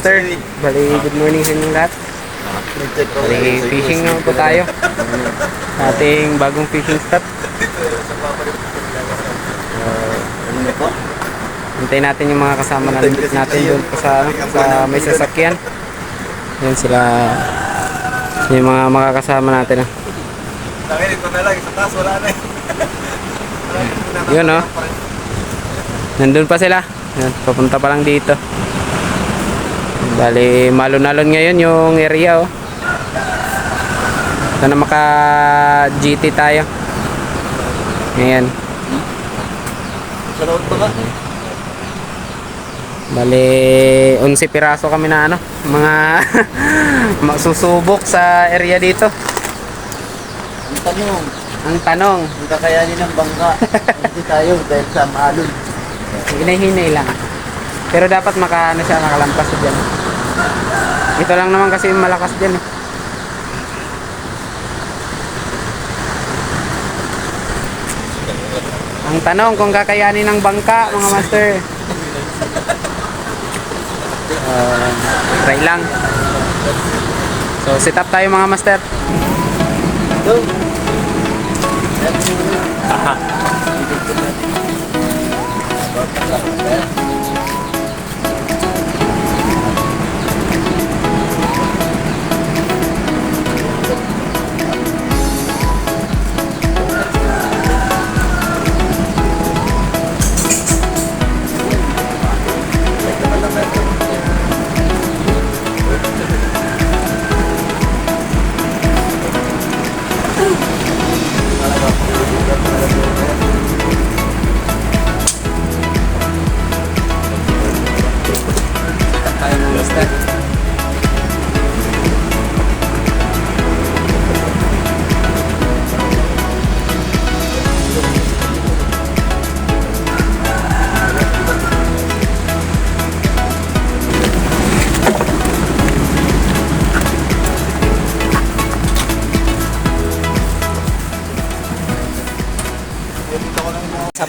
master. Bali, good morning sa inyong lahat. Bali, fishing naman po tayo. Ating bagong fishing spot. Hintayin natin yung mga kasama natin, natin doon po sa, ano, sa may sasakyan. Yan sila. Yung mga makakasama natin. Tangin, ito na lang. Sa taas, wala na eh. Yun oh. Nandun pa sila. Papunta pa lang dito. Bali, malon-alon ngayon yung area oh. Sana maka GT tayo. Ayan. Sa loob ba ka? Bali, 11 piraso kami na ano, mga magsusubok sa area dito. Ang tanong, Ang tanong, ang kakayanin ng bangka. Hindi tayo dahil sa maalon. hinay-hinay lang. Pero dapat maka ano siya, nakalampas siya dyan. Ito lang naman kasi malakas dyan eh. Ang tanong kung kakayanin ng bangka, mga master. Uh, try lang. So, sit up tayo mga master. Go! Tayo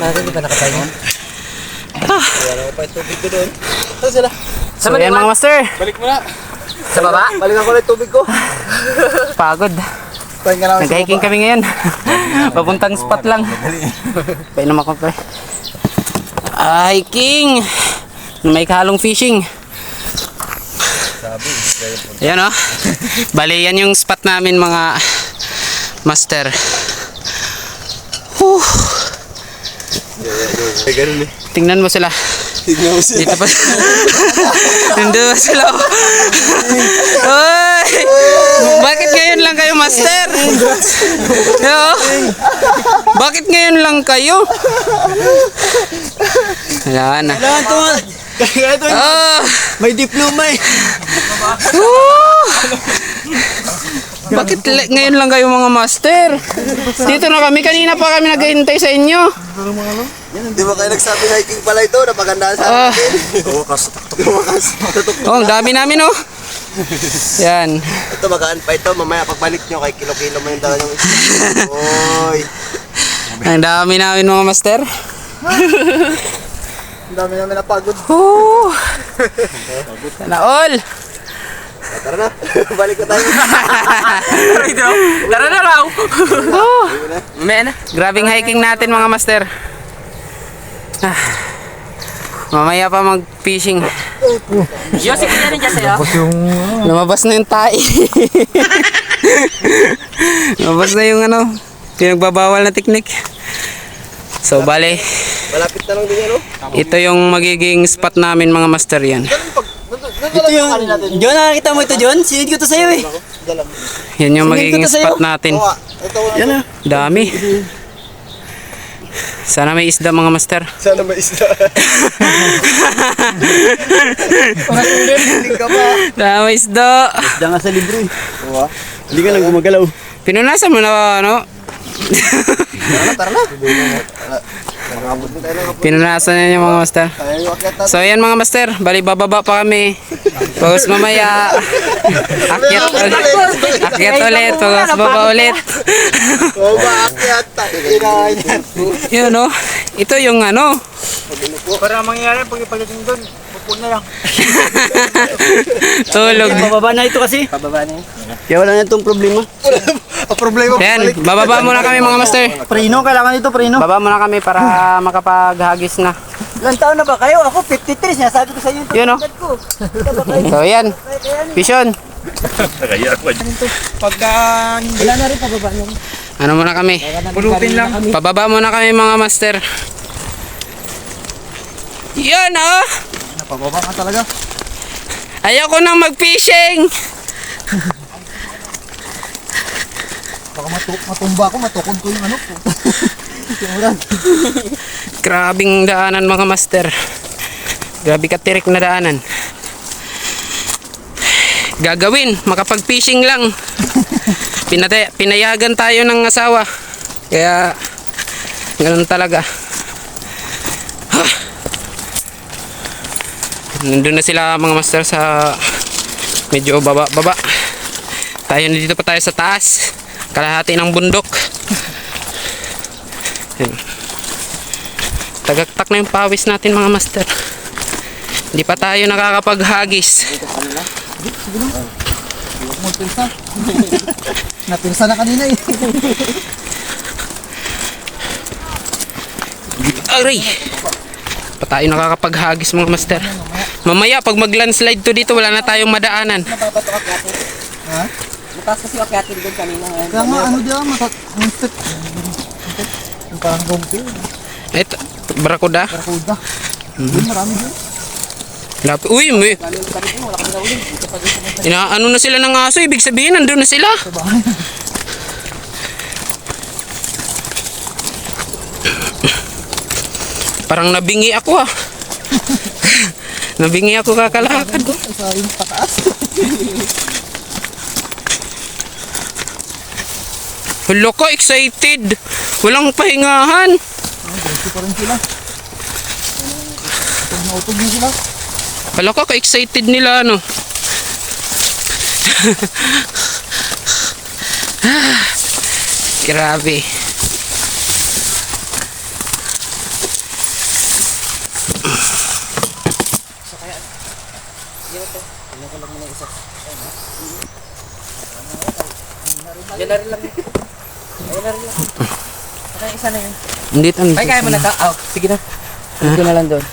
natin, di ba nakatayo? Wala pa yung tubig ko doon. Saan sila? So, yan mga master. Balik mo na. Sa baba. Balikan ko na yung tubig ko. Pagod. Ako Nag-hiking kami ngayon. Papuntang spot lang. Painom ako pre. Ah, hiking. May kahalong fishing. Ayan o. Bali, yan yung spot namin mga master. Ay, ganun eh. Tingnan mo sila. Tignan mo siya. Dito pa. Nandun sila. Oy! Bakit ngayon lang kayo, master? Yo. Bakit ngayon lang kayo? Wala na. Kailangan to. Kaya to. Oh! May diploma eh. Bakit ngayon lang kayo mga master? Dito na kami. Kanina pa kami naghihintay sa inyo. Di ba kayo nagsabi na hiking pala ito? Napagandaan sa Ah. akin. Wakas. Wakas. Oh, ang dami namin oh. Yan. Ito magaan pa ito. Mamaya pagbalik nyo kay kilo-kilo mo yung dala yung isda. Oy. Ang dami namin mga master. Ang dami namin napagod. Woo! Sana all! Tara na. Balik ko tayo. Tara na raw! Oh, na. Grabing hiking natin mga master. Ah, mamaya pa mag-fishing. Yossi ka rin dyan sa'yo? Lumabas na yung tae. Lumabas na yung ano, pinagbabawal na teknik. So, bale, Malapit na lang din yan, oh. ito yung magiging spot namin mga master yan. Ito yung... John, nakakita mo ito, John? Sinid ko to sa'yo eh. Yan yung magiging spot natin. Yan ah. Dami. Sana may isda mga master. Sana may isda. Hindi ka pa. Sana may isda. Diyan nga sa libro eh. Oo ah. Hindi ka lang gumagalaw. Pinunasan mo na ano? Tara na, tara na. Pinunasan na yung mga master. So ayan mga master, bali bababa pa kami. Pagos mamaya, akyat ulit. Akyat ulit, pagos baba ulit. Yun no, ito yung ano, Para mangyayari pag ipagating doon. Upo na lang. Tulog. Bababa na ito kasi. Pababa na yun. Kaya wala na itong problema. Ang problema Yan, bababa muna kami mga master. Prino, kailangan ito, prino. Baba muna kami para makapaghagis na. Ilan taon na ba kayo? Ako 53, sinasabi ko sa inyo. Yun, oh. ko. Ito ba kayo? So yan, vision. Pagka Wala na rin, pababa na rin. Ano muna kami? pulutin lang. Pababa muna kami mga master. Yan oh! Napababa ka talaga. Ayoko nang mag-fishing! Baka matu- matumba ako, matukod ko yung ano yung ulan. Grabing daanan mga master. Grabe katirik na daanan. Gagawin, makapag-fishing lang. Pinatay, pinayagan tayo ng asawa. Kaya, ganun talaga. Ah. Nandun na sila mga master sa medyo baba-baba. Tayo dito pa tayo sa taas. Kalahati ng bundok. Yan. Tagaktak na yung pawis natin mga master. Hindi pa tayo nakakapaghagis. Napilsa na kanina eh. Aray! Pa tayo nakakapaghagis mga master. Mamaya pag mag-landslide to dito wala na tayong madaanan. Ha? Mataas kasi akyatin doon kanina. Kaya nga ano diyan, matat... Parang gompi. Ito, barakuda. Barakuda. Yun, marami dyan. Lapi. Uy, may. Inaano na sila ng aso, ibig sabihin nandun na sila. Parang nabingi ako ah. nabingi ako kakalakad ko. Sa pataas. Hulo ko, excited. Walang pahingahan. Gusto pa rin sila. Nautog na sila. Hala ka, ka-excited nila, ano. Grabe. Hindi tan. Ay, kaya mo na ka. Oh, sige na. Sige ko na lang doon.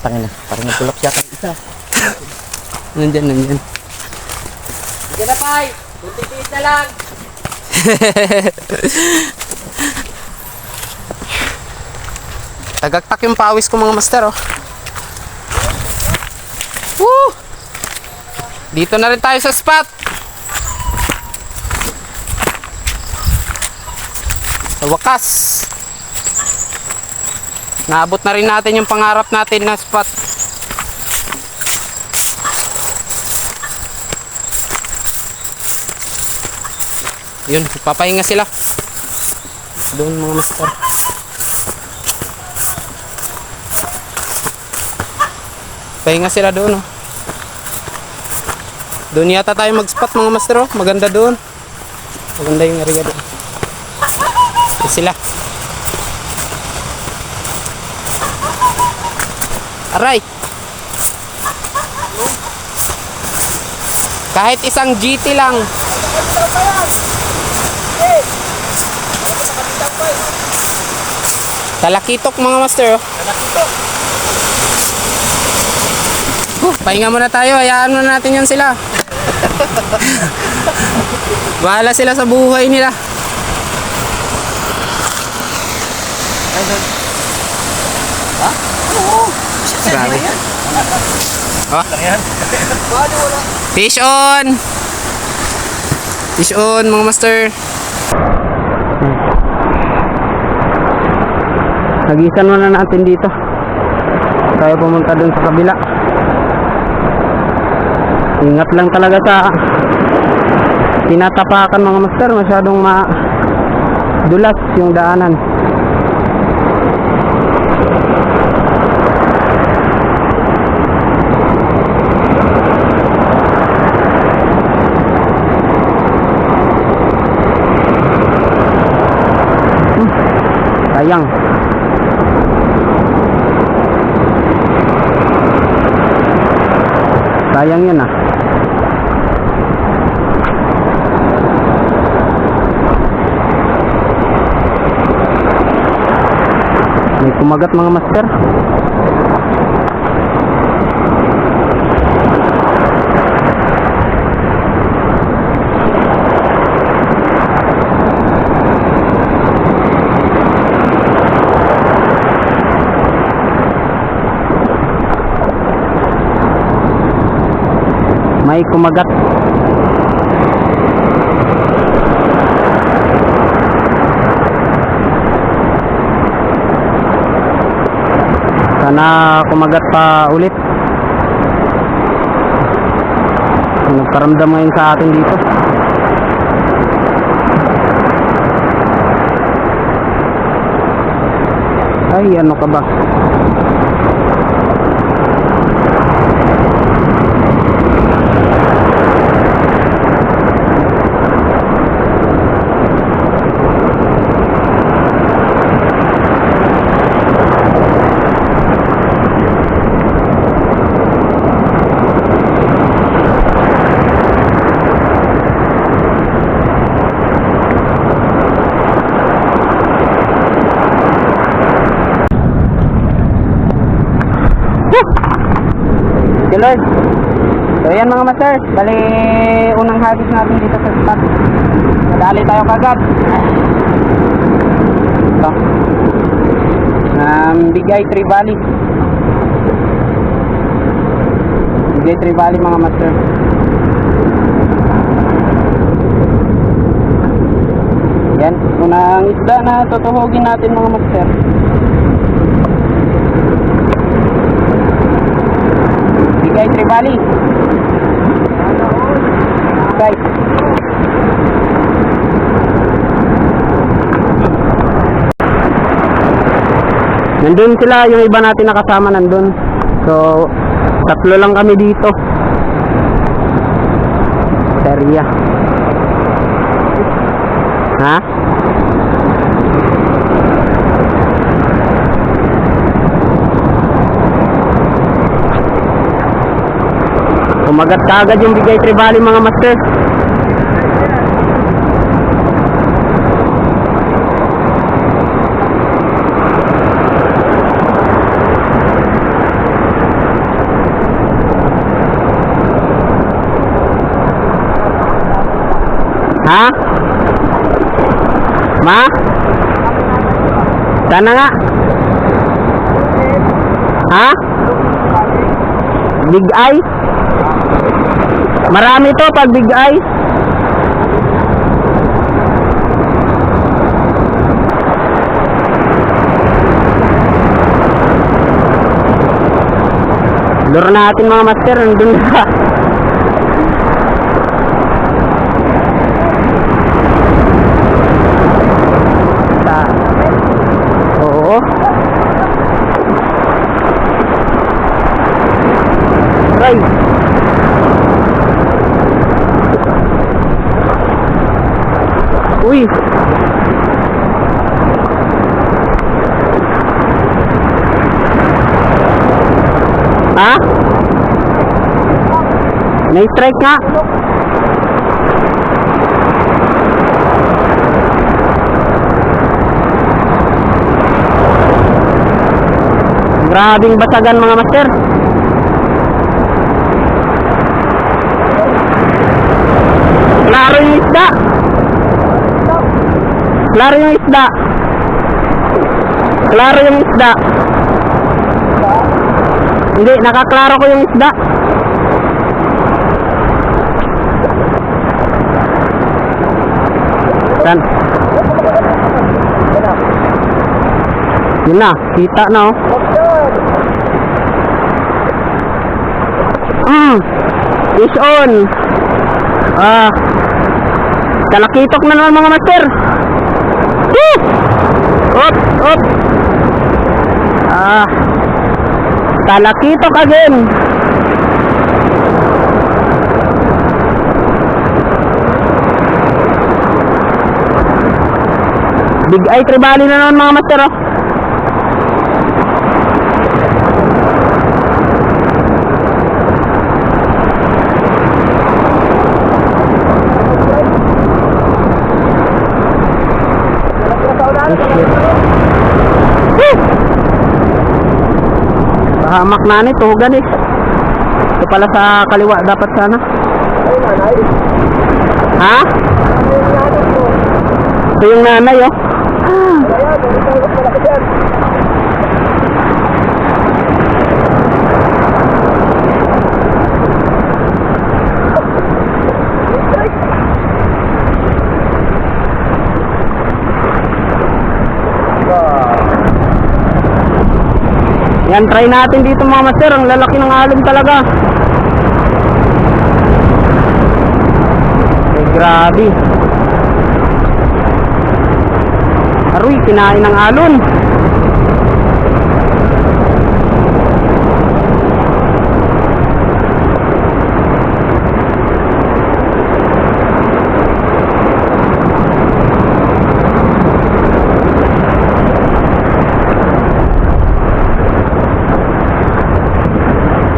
Tangin na. Parang nagtulak siya kang isa. Nandyan, nandyan. Sige na, Pai. Bunting na lang. Tagaktak yung pawis ko mga master, oh. Woo! Dito na rin tayo sa spot. Sa wakas. Naabot na rin natin yung pangarap natin na spot. Yun, papahinga sila. Doon mga master. Pahinga sila doon, oh. Doon yata tayo mag-spot mga master, oh. Maganda doon. Maganda yung area doon. Doon sila. Aray! Kahit isang GT lang. Talakitok mga master, oh. Huh, pahinga muna tayo, hayaan muna natin yan sila. Bahala sila sa buhay nila. Grabe. Oh. Fish on! Fish on mga master. Nagisan muna natin dito. Tayo pumunta dun sa kabila. Ingat lang talaga sa tinatapakan mga master. Masyadong ma dulas yung daanan. Sayang. Sayang yun ah. May kumagat mga master. May kumagat. Sana kumagat pa ulit. Nagparamdam ngayon sa atin dito. Ay, ano ka ba? Okay, Lord. So, yan mga master. Bali, unang hagis natin dito sa spot. Nadali tayo kagad. Ito. Um, Bigay Tree. Bigay Tree Valley mga master. Yan. Unang isda na tutuhugin natin mga master. Bigay. Bigay. Nandun sila, yung iba natin nakasama nandun. So, tatlo lang kami dito. Seria. Ha? Kumagat ka yung bigay tribali mga master. Ha? Ma? Sana nga? Ha? Big eye? Marami to pag big eye. Lure natin mga master, nandun na. Sa... Oo. Right. Uy. Ha? May strike nga. Grabing basagan mga master. Klaro yung isda. Klaro yung isda. Klaro yung isda. Hindi, nakaklaro ko yung isda. San? Yun na, kita na oh. Mm, is on. Ah, talakitok na naman mga master. Woo! Op, op. Ah, talakitok again. Big eye tribali na naman mga master oh. Hamak na nito, ganis. Ito pala sa kaliwa dapat sana. Ha? Ito yung nanay oh. Yan, try natin dito mga master. Ang lalaki ng alon talaga. Ay, grabe. Aroy, kinain ng alon.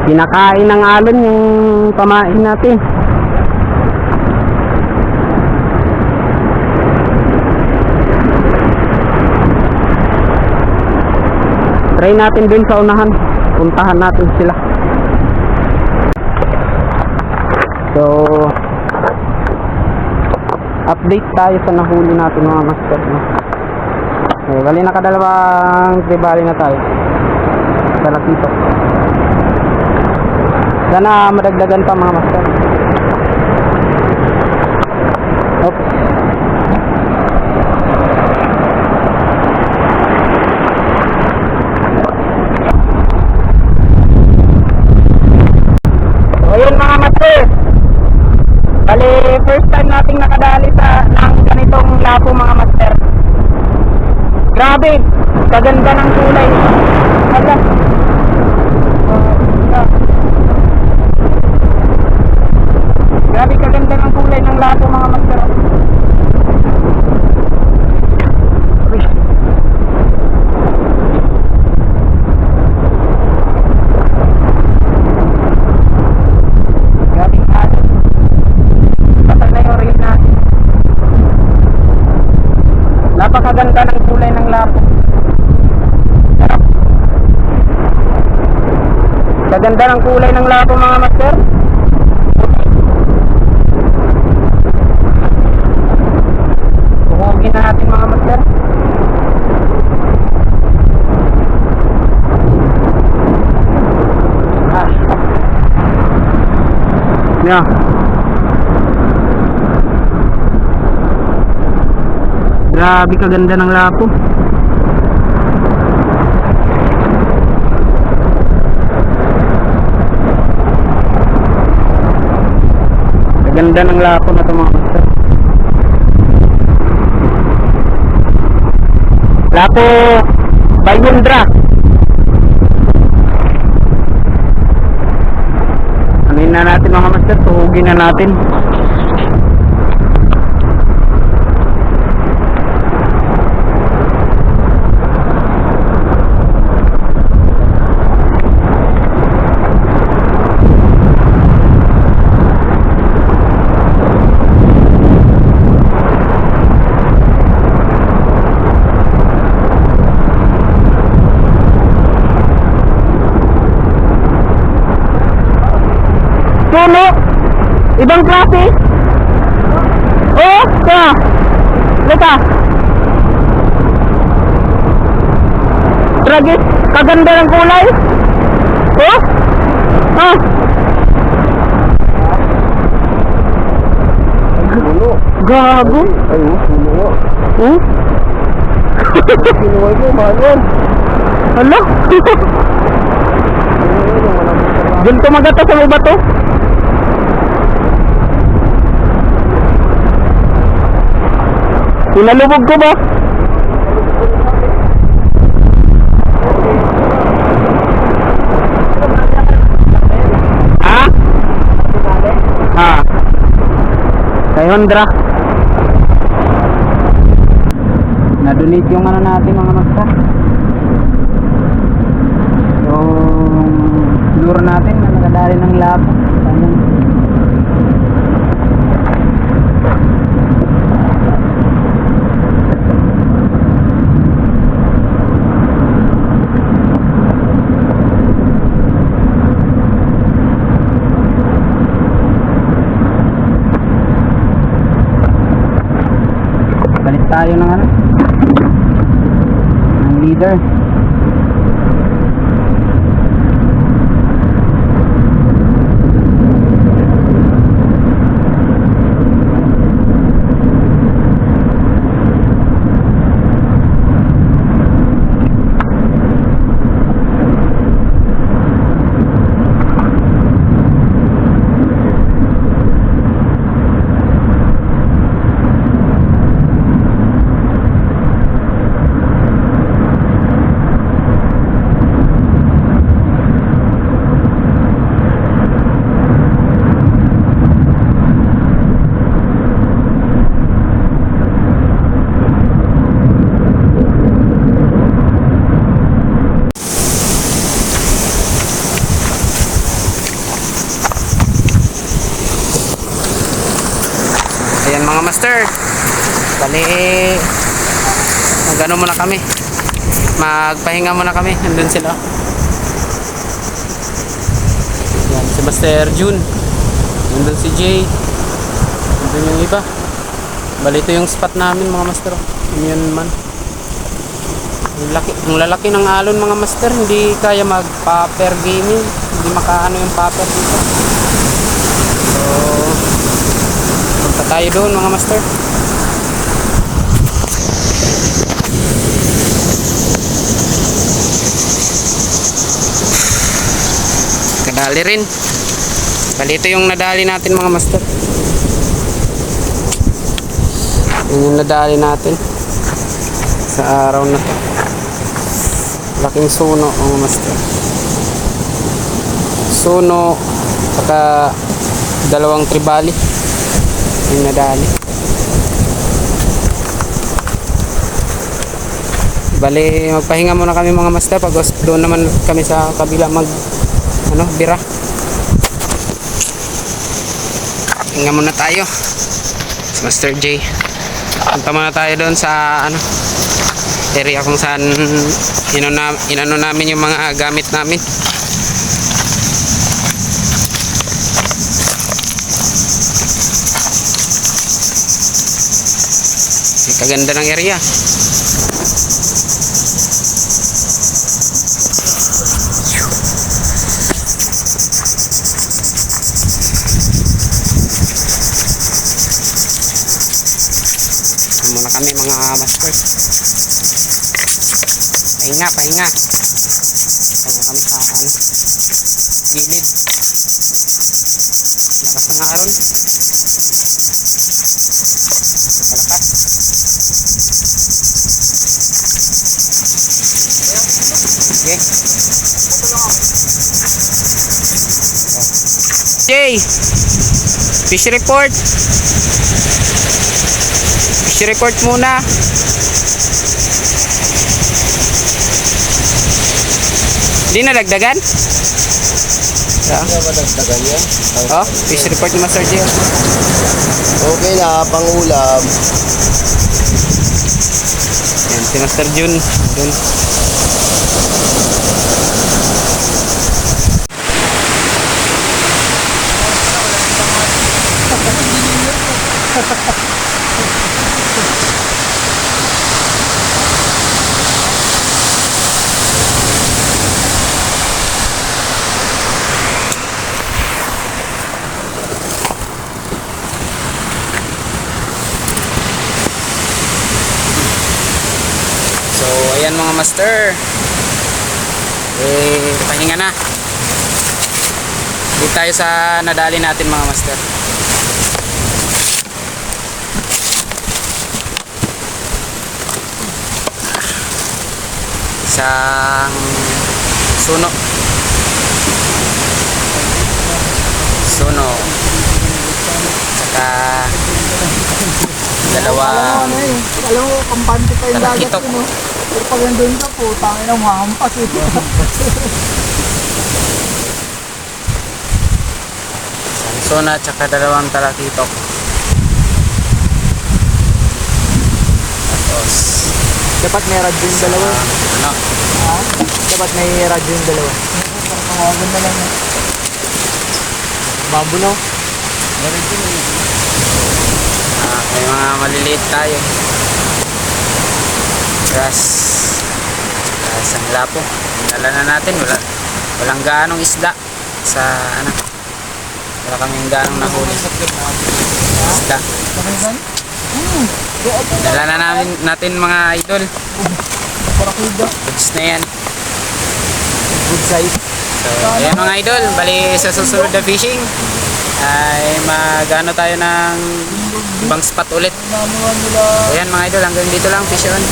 Kinakain ng alon yung pamain natin. Try natin dun sa unahan. Puntahan natin sila. So, update tayo sa nahuli natin mga master. No? Eh, bali nakadalawang tribali na tayo. Sa Lakito. Sana madagdagan pa mga master. Oops. So, ayun mga master. Bali, first nating nakadali sa ng ganitong lapo mga master. Grabe, kaganda ng kulay. Hala. Ah, Grabe kaganda ng kulay ng lapo mga natin. Napakaganda ng kulay ng lapo. Ano? Kaganda ng kulay ng lapo mga master. Tuhugin na natin mga master. Ah. Yeah. Grabe kaganda ng lapo. Kaganda ng lapo na ito mga master. Lapo Bayundra. Anin na natin mga master, tuhugin na natin. Puno. Ibang klase. Oh, ka. Lika. Tragis. Kaganda ng kulay. Oh. Ah. Puno. Gago. Ay, oh, puno nga. Hmm? Pinuway mo, manon. Hala. Diyan kumagata sa may bato. Pinalubog ko ba? Ha? Ha? Kay Hondra. Na-donate yung ano natin mga master. Yung lure natin na nakadali ng lapo. Ayun. Tayo ng ano? Ng leader Ayan mga master. Bali, magano muna kami. Magpahinga muna kami. Nandun sila. Ayan, si Master June. Nandun si Jay. Nandun yung iba. Bali, ito yung spot namin mga master. Yun man. Ang laki, ang lalaki ng alon mga master. Hindi kaya mag-paper gaming. Hindi makaano yung paper dito. So, Punta tayo doon mga master. Kadali rin. Bali yung nadali natin mga master. Yun yung nadali natin sa araw na to. Laking suno mga master. Suno saka dalawang tribali yung nadali. Bali, magpahinga muna kami mga master pag doon naman kami sa kabila mag ano, bira. Hinga muna tayo. Si Master J. Punta muna tayo doon sa ano area kung saan inano, inano namin yung mga gamit namin. Kaganda ng area. Kami mga masters. Pahinga, pahinga. Pahinga kami sa ano, gilid. Lakas ng aron. Palakas. Sige. Jay, fish report. Fish report muna. Di na dagdagan? Yeah. Kaya madagdagan yan. Oh, fish report ni Master Jay. Okay na, pangulam. Yan, si Master Jun. Jun. So, ayan mga master. Eh, pahinga na. Dito tayo sa nadali natin mga master. Isang suno. Suno. Saka dalawang Ano eh, alam mo, kampante pa yung dagat Talakitok. Pero pag nandun ka po, tangin na mahampas eh. Sona at saka dalawang talakitok. Tapos, Dapat may radyo yung dalawa. ano, Ha? Dapat may radyo yung dalawa. Parang na lang. eh. Mabunaw. ah, may mga maliliit tayo. Grass. Grass ang lapo. Dala na natin. Wala, walang gaanong isda sa ano. Wala kaming gaanong nahuli. Isda. Dala na namin, natin mga idol. Goods na yan. Good size. So, ayan mga idol. Bali sa susunod na fishing ay magano tayo ng ibang spot ulit. Ayan mga idol, hanggang dito lang fish on.